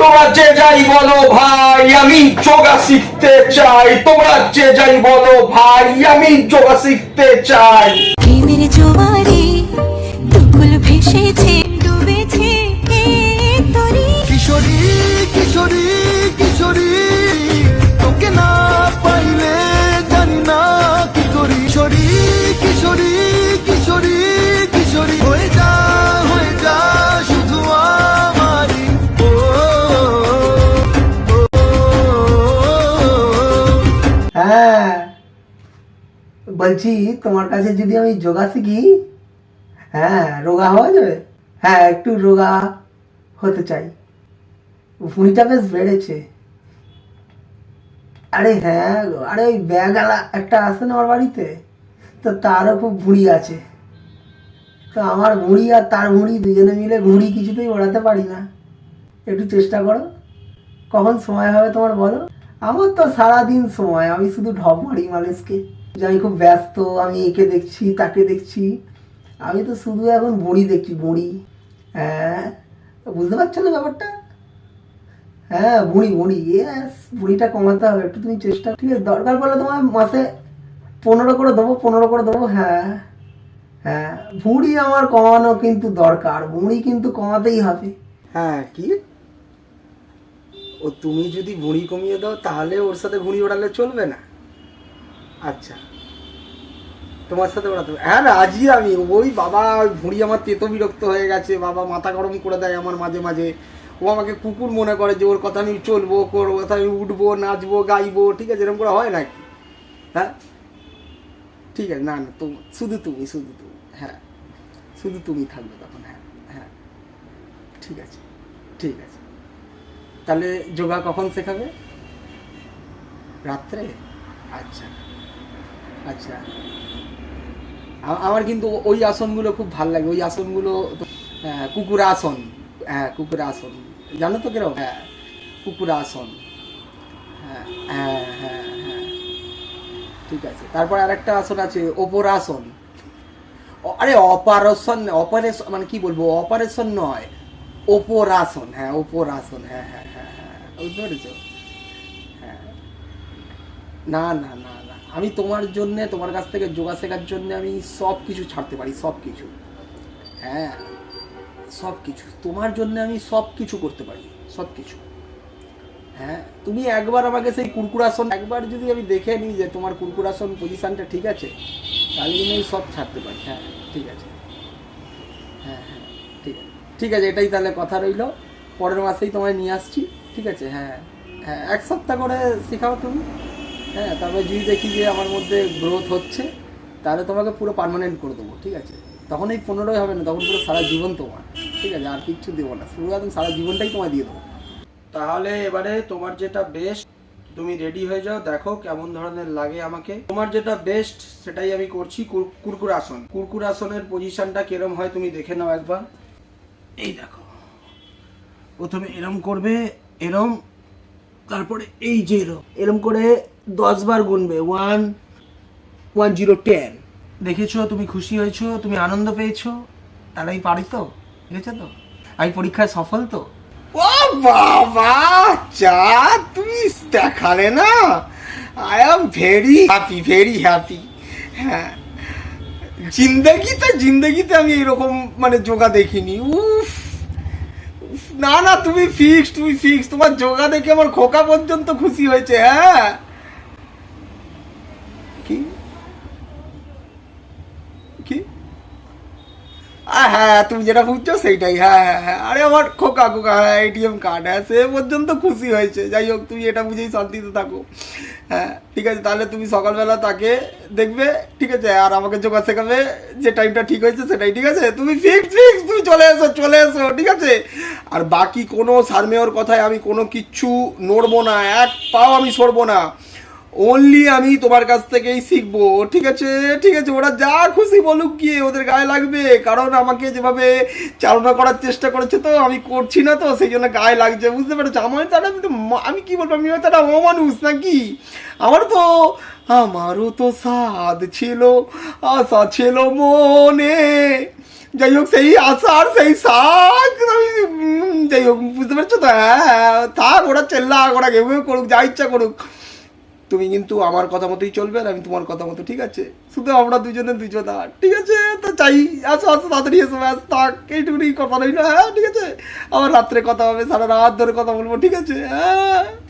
তোমরা যে যাই বলো ভাই, আমি যোগা শিখতে চাই। তোমরা যে যাই বলো ভাই, আমি যোগা শিখতে চাই। প্রেমের জোয়ারে দুকুল ভেসেছে বলছি, তোমার কাছে যদি আমি যোগা শিখি হ্যাঁ রোগা হওয়া যাবে? হ্যাঁ একটু রোগা হতে চাই। ভুঁড়িটা বেশ বেড়েছে। আরে হ্যাঁ আরে ওই ব্যাগালা একটা আছে না আমার বাড়িতে? তো তারও খুব ভুঁড়ি আছে। তো আমার ভুঁড়ি আর তার ভুঁড়ি দুজনে মিলে ভুঁড়ি কিছুতেই ওড়াতে পারি না। একটু চেষ্টা করো। কখন সময় হবে তোমার বলো? আমার তো সারাদিন সময়, আমি শুধু ঢপ মারি মানুষকে। যে আমি খুব ব্যস্ত, আমি একে দেখছি, তাকে দেখছি। আমি তো শুধু এখন বুড়ি দেখছি, বুড়ি। হ্যাঁ বুঝতে পারছ না ব্যাপারটা? হ্যাঁ বুড়ি বুড়ি। ইয়েস বুড়িটা কমাতে হবে, একটু তুমি চেষ্টা ঠিক আছে, দরকার পড়লে তোমার মাসে পনেরো করে দেবো, পনেরো করে দেবো হ্যাঁ। হ্যাঁ ভুঁড়ি আমার কমানো কিন্তু দরকার ভুঁড়ি কিন্তু কমাতেই হবে। হ্যাঁ কি? ও তুমি যদি ভুঁড়ি কমিয়ে দাও, তাহলে ওর সাথে ভুঁড়ি ওড়ালে চলবে না? আচ্ছা। তোমার সাথে হবে। হ্যাঁ রাজি আমি। ওই বাবা ভুঁড়ি আমার তেতো বিরক্ত হয়ে গেছে। বাবা মাথা গরম করে দেয় আমার মাঝে মাঝে। ও আমাকে কুকুর মনে করে যে ওর কথা আমি চলবো, ওর কথা আমি উঠবো, নাচবো, গাইবো, ঠিক আছে, এরকম করে হয় নাকি? হ্যাঁ? ঠিক আছে, না না, তো শুধু তুমি শুধু তুমি হ্যাঁ। শুধু তুমি থাকবে তখন হ্যাঁ হ্যাঁ। ঠিক আছে ঠিক আছে। তাহলে যোগা কখন শেখাবে? রাত্রে? আচ্ছা আচ্ছা। আমার কিন্তু ওই আসনগুলো খুব ভালো লাগে। ওই আসনগুলো হ্যাঁ, কুকুর আসন। হ্যাঁ কুকুর আসন। জানো তো কীরকম? হ্যাঁ কুকুর আসন। হ্যাঁ হ্যাঁ হ্যাঁ হ্যাঁ। ঠিক আছে। তারপর আরেকটা আসন আছে ওপর আসন। আরে অপারেশন অপারেশন মানে কি বলব? অপারেশন নয় ওপর আসন। হ্যাঁ ওপর আসন। হ্যাঁ হ্যাঁ হ্যাঁ হ্যাঁ। বুঝতে পেরেছ? হ্যাঁ। না না না। আমি তোমার জন্য, তোমার কাছ থেকে যোগা শেখার জন্য আমি সব কিছু ছাড়তে পারি সব কিছু হ্যাঁ সব কিছু তোমার জন্য আমি সব কিছু করতে পারি সব কিছু হ্যাঁ তুমি একবার আমাকে সেই কুরকুরাসন, একবার যদি আমি দেখে নিই যে তোমার কুরকুরাসন পজিশনটা ঠিক আছে, তাহলে কিন্তু আমি সব ছাড়তে পারি। হ্যাঁ ঠিক আছে। হ্যাঁ হ্যাঁ ঠিক আছে। ঠিক আছে, এটাই তাহলে কথা রইল। পরের মাসেই তোমায় নিয়ে আসছি, ঠিক আছে? হ্যাঁ হ্যাঁ এক সপ্তাহ করে শেখাও তুমি। হ্যাঁ তারপরে যদি দেখি যে আমার মধ্যে গ্রোথ হচ্ছে, তাহলে তোমাকে পুরো পার্মানেন্ট করে দেবো, ঠিক আছে? তখন এই পনেরোই হবে না, তখন পুরো সারা জীবন তোমার, ঠিক আছে? আর কিচ্ছু দেবো না পুরো একদম সারা জীবনটাই তোমায় দিয়ে দেবো। তাহলে এবারে তোমার যেটা বেস্ট তুমি রেডি হয়ে যাও, দেখো কেমন ধরনের লাগে আমাকে। তোমার যেটা বেস্ট সেটাই আমি করছি কুর- কুরকুর আসন। কুরকুর আসনের পজিশনটা কিরম হয় তুমি দেখে নাও একবার। এই দেখো, প্রথমে এরম করবে, এরম তারপরে এই যে এরম। করে দশ বার গুনবে। ওয়ান ওয়ান জিরো টেন দেখেছ তুমি খুশি হয়েছো তুমি আনন্দ পেয়েছ? তাহলে আমি পারি তো? দেখেছ তো? আমি পরীক্ষায় সফল তো? ও বাবা চা তুমি দেখালে না? I am very happy very happy হ্যাঁ। জিন্দগিতে জিন্দগিতে আমি এরকম মানে যোগা দেখিনি। উফ, না না, তুমি ফিক্স তুমি ফিক্স তোমার যোগা দেখে আমার খোকা পর্যন্ত খুশি হয়েছে হ্যাঁ? কি? কি? হ্যাঁ তুমি যেটা বুঝছ সেইটাই হ্যাঁ হ্যাঁ হ্যাঁ। আরে, আমার খোকা খোকা হ্যাঁ এটিএম কার্ড হ্যাঁ সে পর্যন্ত খুশি হয়েছে। যাই হোক, তুমি এটা বুঝেই শান্তিতে থাকো। হ্যাঁ ঠিক আছে, তাহলে তুমি সকালবেলা তাকে দেখবে, ঠিক আছে, আর আমাকে যোগা শেখাবে যে টাইমটা ঠিক হয়েছে সেটাই, ঠিক আছে? তুমি ফিক্স ফিক্স তুমি চলে এসো চলে এসো, ঠিক আছে? আর বাকি কোনো সারমেয়র কথায় আমি কোনো কিচ্ছু নড়বো না, এক পাও আমি সরবো না। অনলি আমি তোমার কাছ থেকেই শিখব। ঠিক আছে? ঠিক আছে, ওরা যা খুশি বলুক গিয়ে ওদের গায়ে লাগবে। কারণ আমাকে যেভাবে চালনা করার চেষ্টা করেছে তো, আমি করছি না তো, সেই জন্য গায়ে লাগছে। বুঝতে পারছ? আমার তো আমি তো আমি কি বলব? আমি একটা অমানুষ নাকি? আমার তো, আমারও তো স্বাদ ছিল, আশা ছিল মনে। যাই হোক, সেই আশার সেই শাক আমি যাই হোক, বুঝতে পারছ তো? হ্যাঁ হ্যাঁ থাক, ওরা চেল্লাক, ওরা ঘেউ করুক, যা ইচ্ছা করুক। তুমি কিন্তু আমার কথা মতোই চলবে আর আমি তোমার কথা মতো, ঠিক আছে? শুধু আমরা দুজনে দুজনা ঠিক আছে? তো চাই আসো আসো, তাড়াতাড়ি এসো, ব্যাস, থাক, এইটুকুনি কথা রইল হ্যাঁ ঠিক আছে? আবার রাত্রে কথা হবে, সারা রাত ধরে কথা বলব, ঠিক আছে? হ্যাঁ।